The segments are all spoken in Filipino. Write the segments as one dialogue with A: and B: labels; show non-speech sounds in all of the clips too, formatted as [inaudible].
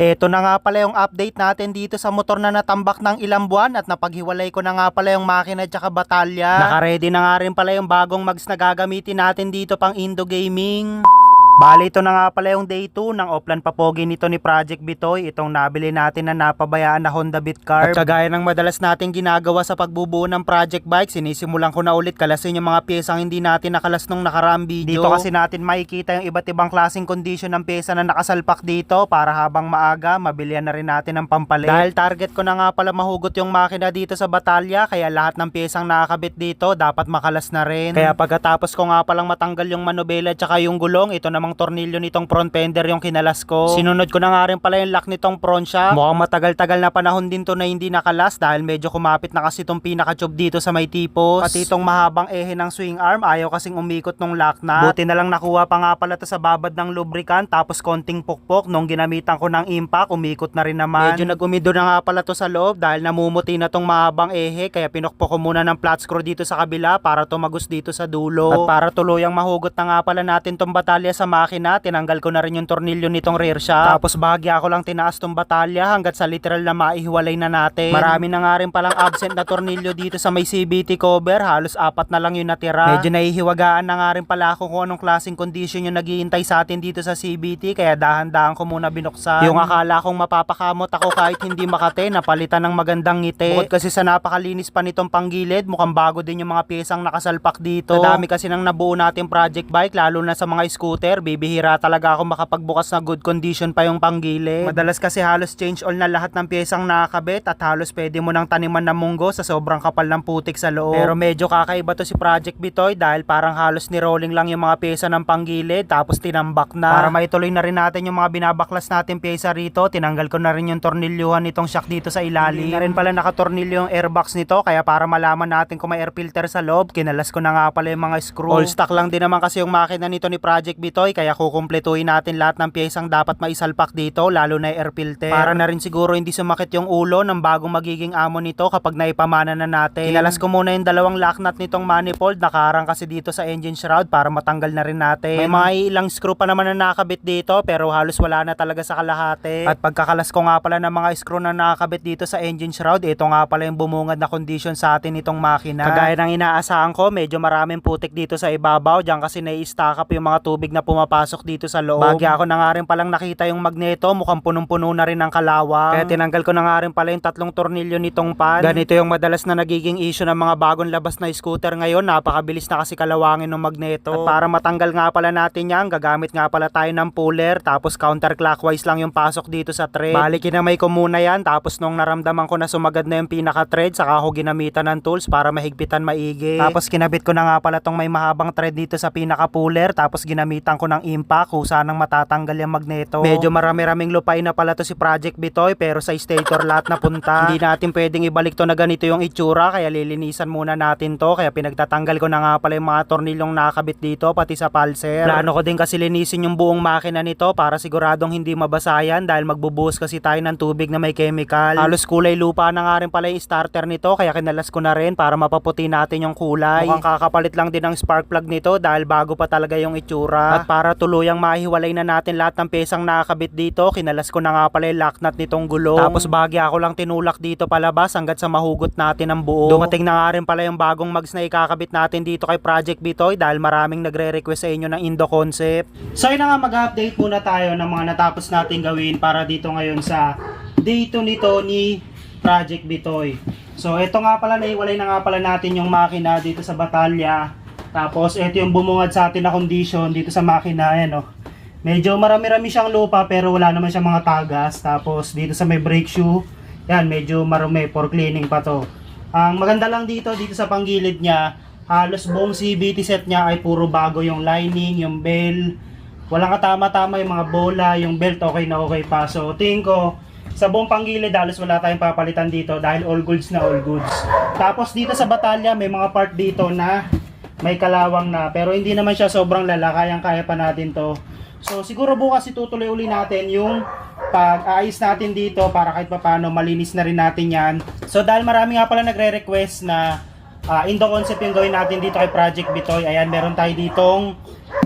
A: Ito na nga pala yung update natin dito sa motor na natambak ng ilang buwan at napaghiwalay ko na nga pala yung makina at saka batalya. Naka-ready na nga rin pala yung bagong mags na gagamitin natin dito pang Indo Gaming. Bali, ito na nga pala yung day 2 ng Oplan Papogi nito ni Project Bitoy. Itong nabili natin na napabayaan na Honda Beat Carb. At kagaya ng madalas nating ginagawa sa pagbubuo ng project bike, sinisimulan ko na ulit kalasin yung mga piyesang hindi natin nakalas nung nakaraang video. Dito kasi natin makikita yung iba't ibang klaseng condition ng pyesa na nakasalpak dito para habang maaga, mabilihan na rin natin ng pampalit. Dahil target ko na nga pala mahugot yung makina dito sa batalya, kaya lahat ng piyesang nakakabit dito dapat makalas na rin. Kaya pagkatapos ko nga palang matanggal yung manubela at saka yung gulong, ito namang tornilyo nitong front fender yung kinalas ko. Sinunod ko na nga rin pala yung lock nitong front shock. Mukhang matagal-tagal na panahon din to na hindi nakalas dahil medyo kumapit na kasi itong pinaka-tube dito sa may tipos. Pati itong mahabang ehe ng swing arm, ayaw kasing umikot nung lock nut. Buti na lang nakuha pa nga pala to sa babad ng lubricant tapos konting pukpok nung ginamitan ko ng impact, umikot na rin naman. Medyo nag-umido na nga pala to sa loob dahil namumuti na tong mahabang ehe kaya pinukpok ko muna ng flat screw dito sa kabila para tumagos dito sa dulo. At para tuluyang mahugot na nga pala natin tong batalya sa makina, tinanggal ko na rin yung tornilyo nitong rear shock. Tapos bahagya ko lang tinaas tong batalya hanggat sa literal na maihiwalay na natin. Marami na nga rin palang absent na tornilyo dito sa may CBT cover, halos apat na lang yung natira. Medyo nahihiwagaan na nga rin pala ako kung anong klaseng condition yung naghihintay sa atin dito sa CBT, kaya dahan-dahan ko muna binuksan. Yung akala kong mapapakamot ako kahit hindi makate, napalitan ng magandang ngiti. Bukod kasi sa napakalinis pa nitong panggilid, mukhang bago din yung mga piyesang nakasalpak dito. Sa dami kasi nang nabuo natin project bike, lalo na sa mga scooter, bibihira talaga ako makapagbukas na good condition pa yung panggilid. Madalas kasi halos change all na lahat ng piyesang nakakabit at halos pwede mo nang taniman ng munggo sa sobrang kapal ng putik sa loob. Pero medyo kakaiba to si Project Bitoy dahil parang halos ni rolling lang yung mga pyesa ng panggilid tapos tinambak na. Para maituloy na rin natin yung mga binabaklas natin pyesa rito, tinanggal ko na rin yung tornilyuhan nitong shock dito sa ilalim. Hindi na rin pala nakatornilyo yung airbox nito kaya para malaman natin kung may air filter sa loob, kinalas ko na nga pala yung mga screw. All stock lang din naman kasi yung makina nito ni Project Bitoy kaya kukumpletuhin natin lahat ng pyesang dapat maisalpak dito lalo na air filter. Para na rin siguro hindi sumakit yung ulo ng bagong magiging amo nito kapag naipamana na natin. Kinalas ko muna yung dalawang lock nut nitong manifold nakarang kasi dito sa engine shroud para matanggal na rin natin. May mga ilang screw pa naman na nakakabit dito pero halos wala na talaga sa kalahati. At pagkakalas ko nga pala ng mga screw na nakakabit dito sa engine shroud, ito nga pala yung bumungad na condition sa atin itong makina. Kagaya ng inaasahan ko, medyo maraming putik dito sa ibabaw diyan kasi nai-stack up yung mga tubig na pumapasok dito sa loob. Bagya ako na nga rin palang nakita yung magneto, mukhang punong-puno na rin ng kalawang. Kaya tinanggal ko na nga rin pala yung tatlong tornilyo nitong pan. Ganito yung madalas na nagiging issue ng mga bagong labas na scooter ngayon, napakabilis na kasi kalawangin ng magneto. At para matanggal nga pala natin yan, gagamit nga pala tayo ng puller, tapos counterclockwise lang yung pasok dito sa thread. Bali kinamay ko muna yan, tapos nung naramdaman ko na sumagad na yung pinaka-thread, saka ako ginamitan ng tools para mahigpitan maigi. Tapos kinabit ko na nga pala tong may mahabang thread dito sa pinaka-puller, tapos ginamitan ko ng impact kung saan matatanggal yung magneto. Medyo marami-raming lupay na pala to si Project Bitoy, pero sa stator lahat na punta. [laughs] Hindi natin pwedeng ibalik to na ganito yung itsura, kaya lilinisan muna natin to, kaya pinagtatanggal ko na nga pala yung mga tornilyong nakakabit dito, pati sa pulser. Plano ko din kasi linisin yung buong makina nito para siguradong hindi mabasayan dahil magbubuhos kasi tayo ng tubig na may chemical. Halos kulay lupa na nga rin pala yung starter nito, kaya kinalas ko na rin para mapaputi natin yung kulay. Mukhang kakapalit lang din ng spark plug nito dahil bago pa talaga yung itsura. At para tuluyang mahiwalay na natin lahat ng pesang nakakabit dito, kinalas ko na nga pala yung lock nut nitong gulong. Tapos bagya ako lang tinulak dito palabas hanggat sa mahugot natin ang buo. Dumating na nga rin pala yung bagong mags na ikakabit natin dito kay Project Bitoy dahil maraming nagre-request sa inyo ng Indo Concept. So yun nga mag-update muna tayo ng mga natapos natin gawin para dito ngayon sa day 2 nito ni Project Bitoy. So ito nga pala, naiwalay na nga pala natin yung makina dito sa batalya. Tapos ito yung bumungad sa atin na condition dito sa makina. Ayan, oh. Medyo marami-rami siyang lupa pero wala naman siyang mga tagas. Tapos dito sa may brake shoe, yan medyo marumi for cleaning pa to. Ang maganda lang dito, dito sa panggilid niya, halos buong CVT set niya ay puro bago yung lining, yung bell. Walang katama-tama yung mga bola, yung belt okay na okay pa. So tingin ko, sa buong panggilid halos wala tayong papalitan dito dahil all goods na all goods. Tapos dito sa batalya may mga part dito na may kalawang na pero hindi naman siya sobrang lala, kayang kaya pa natin to. So siguro bukas itutuloy uli natin yung pag-aayos natin dito para kahit papano malinis na rin natin yan. So dahil marami nga pala nagre-request na ah, Indo concept yung gawin natin dito kay Project Bitoy. Ayan, meron tayo ditong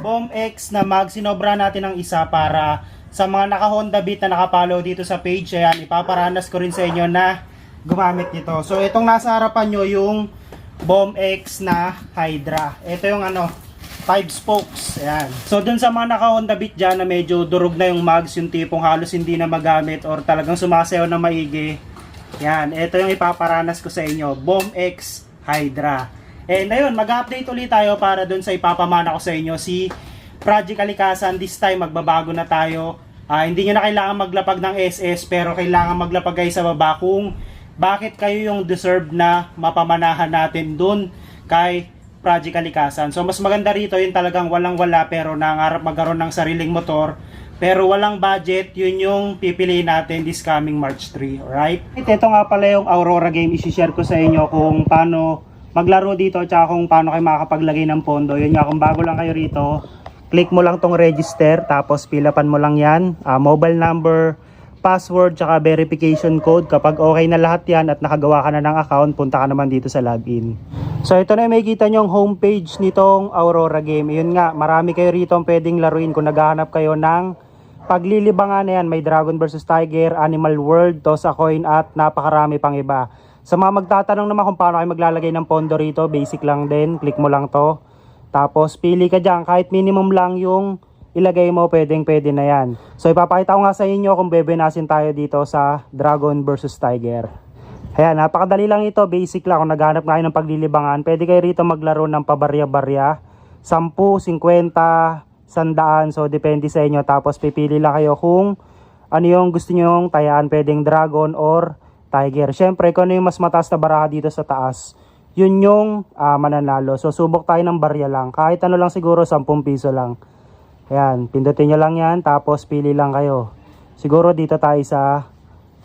A: Bomb X na mag sinobra natin ng isa para
B: sa mga naka Honda Beat na nakapollow dito sa page, ayan, ipaparanas ko rin sa inyo na gumamit nito. So itong nasa harapan nyo yung Bomb X na Hydra. Ito yung ano, 5 spokes. Ayan. So dun sa mga naka Honda Beat dyan na medyo durog na yung mags, yung tipong halos hindi na magamit or talagang sumasayaw na maigi. Yan, ito yung ipaparanas ko sa inyo. Bomb X Hydra. And ayun, mag-update ulit tayo para dun sa ipapamana ko sa inyo si Project Alikasan. This time, magbabago na tayo. Ah, hindi nyo na kailangan maglapag ng SS pero kailangan maglapag kayo sa baba kung bakit kayo yung deserve na mapamanahan natin dun kay Project Alikasan. So mas maganda rito yung talagang walang wala pero nangarap magkaroon ng sariling motor pero walang budget, yun yung pipiliin natin this coming March 3, alright? Ito nga pala yung Aurora game, isi-share ko sa inyo kung paano maglaro dito at kung paano kayo makakapaglagay ng pondo. Yun nga, kung bago lang kayo rito, click mo lang tong register, tapos pilapan mo lang yan, ah, mobile number, password, tsaka verification code. Kapag okay na lahat yan at nakagawa ka na ng account, punta ka naman dito sa login. So ito na makikita nyo yung homepage nitong Aurora game. Yun nga, marami kayo rito ang pwedeng laruin kung naghahanap kayo ng paglilibangan na yan. May Dragon vs Tiger, Animal World, Toss a Coin at napakarami pang iba. Sa mga magtatanong naman kung paano kayo maglalagay ng pondo rito, basic lang din, click mo lang to. Tapos pili ka dyan, kahit minimum lang yung ilagay mo, pwedeng pwede na yan. So ipapakita ko nga sa inyo kung bebenasin tayo dito sa Dragon vs Tiger. Ayan, napakadali lang ito, basic lang. Kung naghanap kayo ng paglilibangan, pwede kayo rito maglaro ng pabarya-barya. 10, 50, 100, so depende sa inyo. Tapos pipili lang kayo kung ano yung gusto nyong tayaan, pwedeng dragon or tiger. Siyempre, kung ano yung mas mataas na baraha dito sa taas, yun yung ah, mananalo. So subok tayo ng barya lang. Kahit ano lang siguro, 10 piso lang. Ayan, pindutin nyo lang yan, tapos pili lang kayo. Siguro dito tayo sa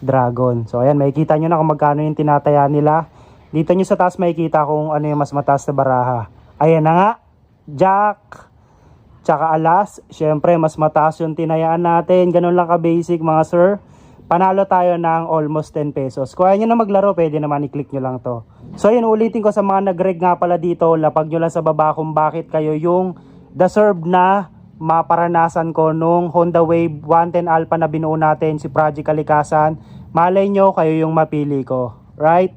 B: dragon. So ayan, makikita nyo na kung magkano yung tinataya nila. Dito nyo sa taas makikita kung ano yung mas mataas na baraha. Ayan na nga, jack, tsaka alas. Siyempre, mas mataas yung tinayaan natin. Ganun lang ka-basic mga sir. Panalo tayo ng almost 10 pesos. Kung ayaw nyo na maglaro, pwede naman i-click nyo lang to. So yun, ulitin ko sa mga nag-reg nga pala dito. Lapag nyo lang sa baba kung bakit kayo yung deserve na maparanasan ko nung Honda Wave 110 Alpha na binuo natin si Project Kalikasan. Malay nyo, kayo yung mapili ko. Right?